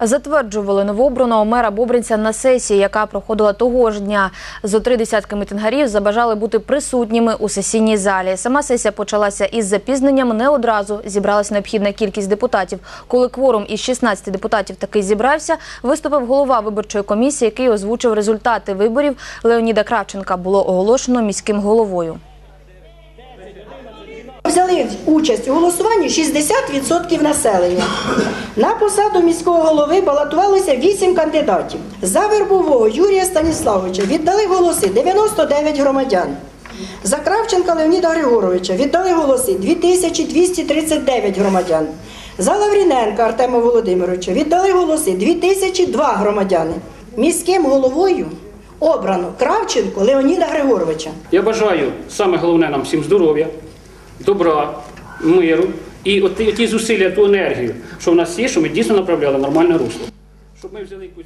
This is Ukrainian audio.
Затверджували новообраного мера Бобринця на сесії, яка проходила того ж дня. Зо три десятки мітингарів забажали бути присутніми у сесійній залі. Сама сесія почалася із запізненням. Не одразу зібралась необхідна кількість депутатів. Коли кворум із 16 депутатів таки зібрався, виступив голова виборчої комісії, який озвучив результати виборів. Леоніда Кравченка було оголошено міським головою. Взяли участь у голосуванні 60% населення. На посаду міського голови балотувалося 8 кандидатів. За Вербового Юрія Станіславовича віддали голоси 99 громадян. За Кравченка Леоніда Григоровича віддали голоси 2239 громадян. За Лавріненка Артема Володимировича віддали голоси 2002 громадяни. Міським головою обрано Кравченко Леоніда Григоровича. Я бажаю саме головне нам всім здоров'я, добра, миру і от ті, зусилля, ту енергію, що в нас є, що ми дійсно направляли нормальне русло. Щоб ми взяли якусь.